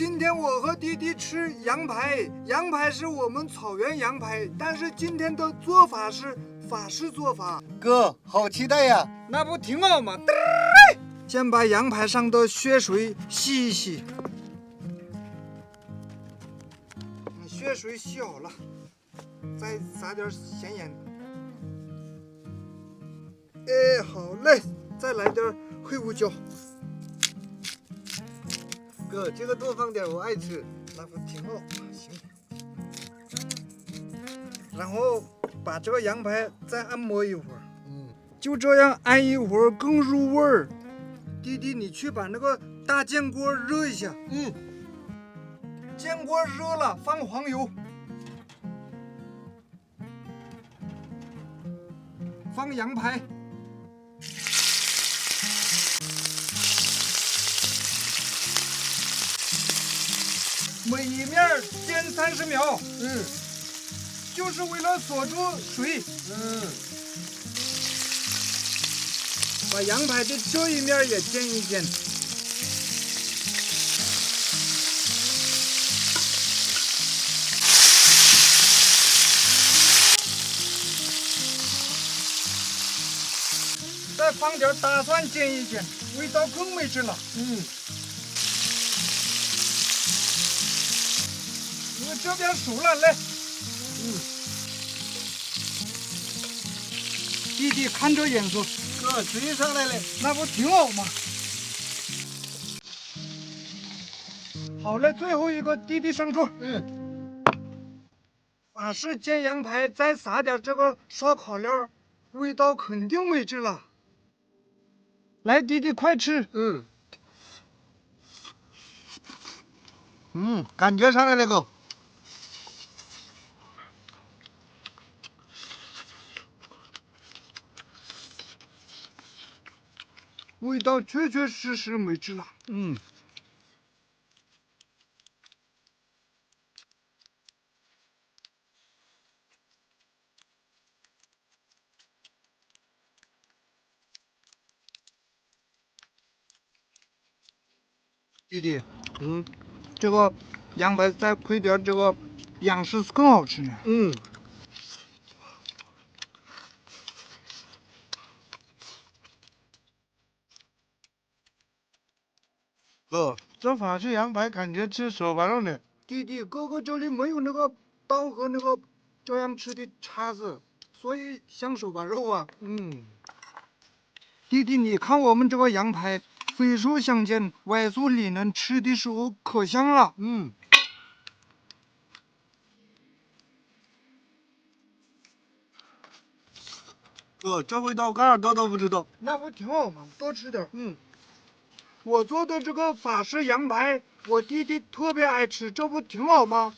今天我和弟弟吃羊排，羊排是我们草原羊排，但是今天的做法是法式做法，哥，好期待呀！那不挺好吗？先把羊排上的血水洗一洗，血水洗好了，再撒点咸盐。哎，好嘞，再来点黑胡椒。哥，这个多放点，我爱吃。那不挺好？行。然后把这个羊排再按摩一会儿，嗯，就这样按一会儿更入味儿。弟弟，你去把那个大煎锅热一下。嗯，煎锅热了，放黄油，放羊排。每一面煎三十秒，嗯，就是为了锁住水。嗯，把羊排的这一面也煎一煎。再放点大蒜煎一煎，味道更美味了。嗯，我这边熟了，来，嗯，弟弟看着眼熟，哥，追上来了。那不挺好吗？好了，最后一个弟弟上桌。嗯，法式煎羊排，再撒点这个烧烤料，味道肯定美味了。来，弟弟快吃。嗯，嗯，感觉上来了，哥。味道确确实实没吃了。嗯，弟弟，嗯，这个羊排再配点这个洋式更好吃呢。嗯，哥，这法式羊排感觉吃手把肉呢。弟弟，哥哥这里没有那个刀和那个这样吃的叉子，所以像手把肉啊。嗯，弟弟，你看我们这个羊排，肥瘦相间，外酥里嫩，吃的时候可香了。嗯。哥，这味道干耳朵都不知道。那不挺好吗？多吃点。嗯，我做的这个法式羊排，我弟弟特别爱吃，这不挺好吗？